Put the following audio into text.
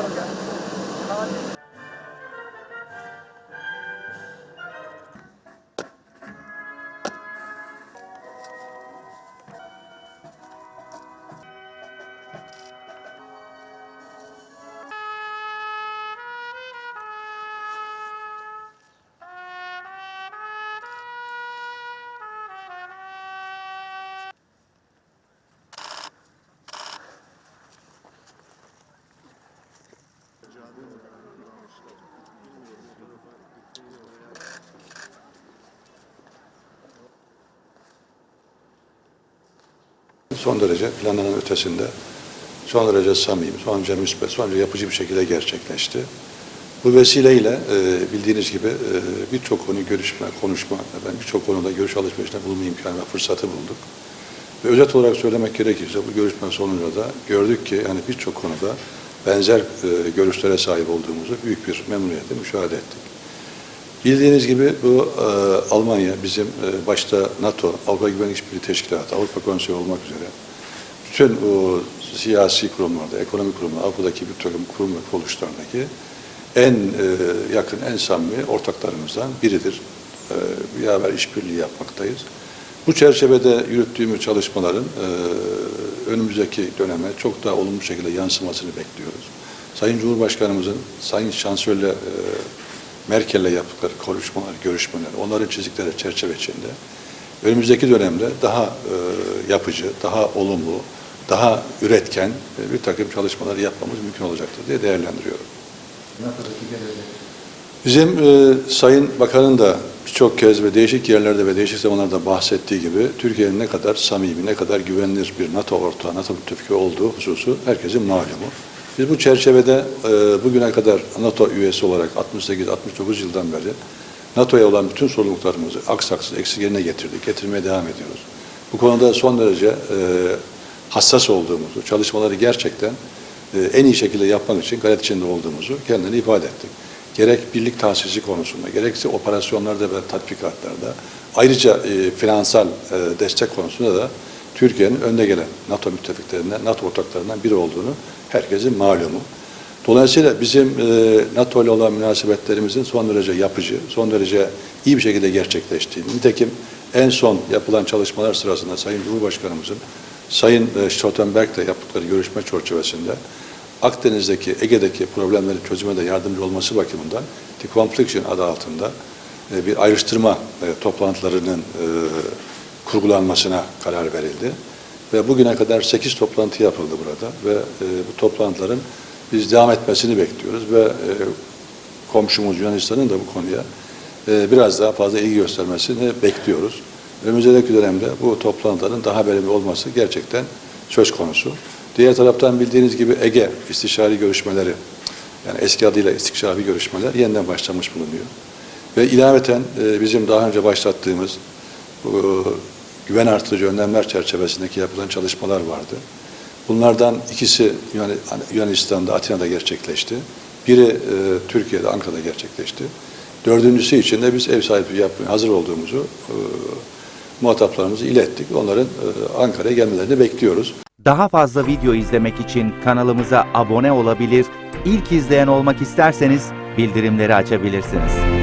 করবে son derece planlanan ötesinde son derece samimi, son derece müspet, son derece yapıcı bir şekilde gerçekleşti. Bu vesileyle e, bildiğiniz gibi e, birçok konu görüşme, konuşma, ben birçok konuda görüş alışverişinde bulunma imkanı ve fırsatı bulduk. Ve özet olarak söylemek gerekirse bu görüşme sonucunda da gördük ki yani birçok konuda benzer e, görüşlere sahip olduğumuzu büyük bir memnuniyetle müşahede ettik. Bildiğiniz gibi bu e, Almanya bizim e, başta NATO, Avrupa Güvenlik İşbirliği Teşkilatı, Avrupa Konseyi olmak üzere bütün o siyasi kurumlarda, ekonomik kurumlarda, Avrupa'daki bir takım kurum ve kuruluşlarındaki en e, yakın, en samimi ortaklarımızdan biridir. E, beraber işbirliği yapmaktayız. Bu çerçevede yürüttüğümüz çalışmaların e, önümüzdeki döneme çok daha olumlu şekilde yansımasını bekliyoruz. Sayın Cumhurbaşkanımızın, Sayın Şansölye e, Merkel'le yaptıkları konuşmalar, görüşmeler, onların çizdikleri çerçeve içinde önümüzdeki dönemde daha e, yapıcı, daha olumlu, daha üretken e, bir takım çalışmalar yapmamız mümkün olacaktır diye değerlendiriyorum. Bizim e, Sayın Bakan'ın da birçok kez ve değişik yerlerde ve değişik zamanlarda bahsettiği gibi Türkiye'nin ne kadar samimi, ne kadar güvenilir bir NATO ortağı, NATO müttefiki olduğu hususu herkesin malumu. Biz bu çerçevede e, bugüne kadar NATO üyesi olarak 68-69 yıldan beri NATO'ya olan bütün sorumluluklarımızı aksaksız eksik yerine getirdik, getirmeye devam ediyoruz. Bu konuda son derece e, hassas olduğumuzu, çalışmaları gerçekten e, en iyi şekilde yapmak için gayret içinde olduğumuzu kendini ifade ettik. Gerek birlik tahsisi konusunda, gerekse operasyonlarda ve tatbikatlarda, ayrıca e, finansal e, destek konusunda da Türkiye'nin önde gelen NATO müttefiklerinden, NATO ortaklarından biri olduğunu herkesin malumu. Dolayısıyla bizim e, NATO ile olan münasebetlerimizin son derece yapıcı, son derece iyi bir şekilde gerçekleştiğini, nitekim en son yapılan çalışmalar sırasında Sayın Cumhurbaşkanımızın Sayın e, Stoltenberg'le yaptıkları görüşme çerçevesinde Akdeniz'deki, Ege'deki problemleri çözüme de yardımcı olması bakımından Deconfliction adı altında e, bir ayrıştırma e, toplantılarının e, kurgulanmasına karar verildi. Ve bugüne kadar 8 toplantı yapıldı burada ve e, bu toplantıların biz devam etmesini bekliyoruz ve e, komşumuz Yunanistan'ın da bu konuya e, biraz daha fazla ilgi göstermesini bekliyoruz. Önümüzdeki dönemde bu toplantıların daha verimli olması gerçekten söz konusu. Diğer taraftan bildiğiniz gibi Ege istişari görüşmeleri, yani eski adıyla istişari görüşmeler yeniden başlamış bulunuyor. Ve ilaveten e, bizim daha önce başlattığımız bu, güven artırıcı önlemler çerçevesindeki yapılan çalışmalar vardı. Bunlardan ikisi Yunan- Yunanistan'da, Atina'da gerçekleşti. Biri e, Türkiye'de, Ankara'da gerçekleşti. Dördüncüsü için de biz ev sahipliği yapmaya hazır olduğumuzu e, muhataplarımızı ilettik. Onların e, Ankara'ya gelmelerini bekliyoruz. Daha fazla video izlemek için kanalımıza abone olabilir, ilk izleyen olmak isterseniz bildirimleri açabilirsiniz.